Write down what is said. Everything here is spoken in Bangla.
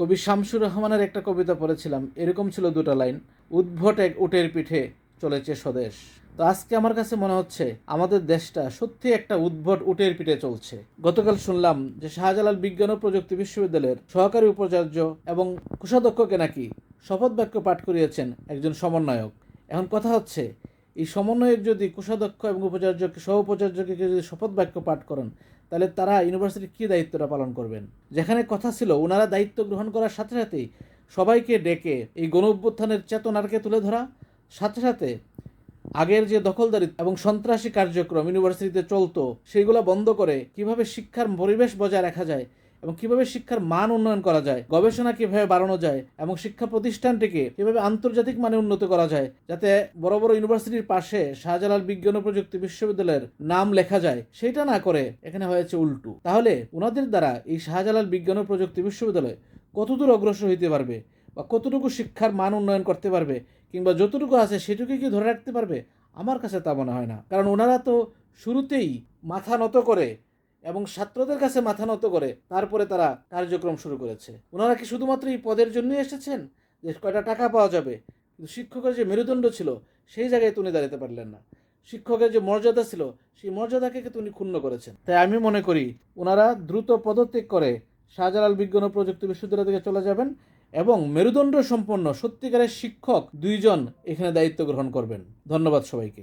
কবি শামসুর রহমানের একটা কবিতা পড়েছিলাম, এরকম ছিল দুটো লাইন, উদ্ভট এক উটের পিঠে চলেছে স্বদেশ। তো আজকে আমার কাছে মনে হচ্ছে, আমাদের দেশটা সত্যি একটা উদ্ভট উটের পিঠে চলছে। গতকাল শুনলাম যে শাহজালাল বিজ্ঞান ও প্রযুক্তি বিশ্ববিদ্যালয়ের সহকারী উপাচার্য এবং কোষাধ্যক্ষকে নাকি শপথ বাক্য পাঠ করিয়েছেন একজন সমন্বয়ক। এখন কথা হচ্ছে এই সমন্বয়ক যদি কোষাধ্যক্ষ এবং উপাচার্যকে সহ উপাচার্যকে যদি শপথ বাক্য পাঠ করেন, তাহলে তারা ইউনিভার্সিটির কী দায়িত্বটা পালন করবেন? যেখানে কথা ছিল ওনারা দায়িত্ব গ্রহণ করার সাথে সাথেই সবাইকে ডেকে এই গণ অভ্যুত্থানের চেতনারকে তুলে ধরা। সাথে সাথে আগের যে দখলদারি এবং সন্ত্রাসী কার্যক্রম ইউনিভার্সিটিতে চলতো সেইগুলো বন্ধ করে কীভাবে শিক্ষার পরিবেশ বজায় রাখা যায় এবং কীভাবে শিক্ষার মান উন্নয়ন করা যায়, গবেষণা কীভাবে বাড়ানো যায়, এবং শিক্ষা প্রতিষ্ঠানটিকে কীভাবে আন্তর্জাতিক মানে উন্নত করা যায়, যাতে বড় বড় ইউনিভার্সিটির পাশে শাহজালাল বিজ্ঞান ও প্রযুক্তি বিশ্ববিদ্যালয়ের নাম লেখা যায় সেটা না করে এখানে হয়েছে উল্টো। তাহলে ওনাদের দ্বারা এই শাহজালাল বিজ্ঞান ও প্রযুক্তি বিশ্ববিদ্যালয় কতদূর অগ্রসর হইতে পারবে বা কতটুকু শিক্ষার মান উন্নয়ন করতে পারবে কিংবা যতটুকু আছে সেটুকু কি ধরে রাখতে পারবে? আমার কাছে তা মনে হয় না। কারণ ওনারা তো শুরুতেই মাথা নত করে এবং ছাত্রদের কাছে মাথা নত করে তারপরে তারা কার্যক্রম শুরু করেছে। ওনারা কি শুধুমাত্র এই পদের জন্যই এসেছেন? যে কয়টা টাকা পাওয়া যাবে? কিন্তু শিক্ষকের যে মেরুদণ্ড ছিল, সেই জায়গায় তুমি দাঁড়াতে পারলেন না। শিক্ষকের যে মর্যাদা ছিল, সেই মর্যাদাকে উনি ক্ষুণ্ণ করেছেন। তাই আমি মনে করি, ওনারা দ্রুত পদত্যাগ করে শাহজালাল বিজ্ঞান ও প্রযুক্তি বিশ্ববিদ্যালয় থেকে চলে যাবেন এবং মেরুদণ্ড সম্পন্ন সত্যিকারের শিক্ষক দুইজন এখানে দায়িত্ব গ্রহণ করবেন। ধন্যবাদ সবাইকে।